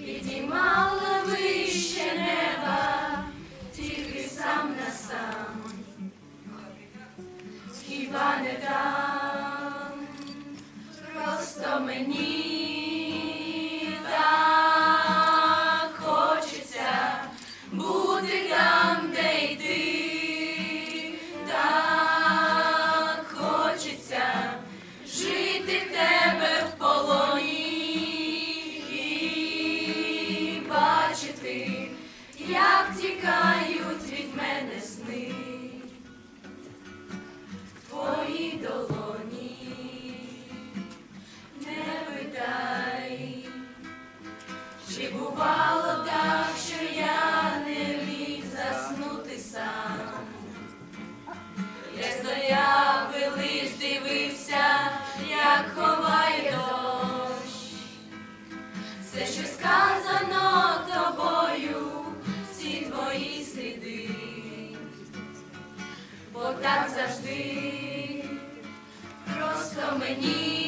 підіймала вище неба, тільки сам на сам, хіба не там, просто мені. як тікають від мене сни, твої долоні не питай, чи бувало так, що я не міг заснути сам, я стояв велич дивився, як ховає дощ, все, що сказав. сліди, бо так завжди просто мені.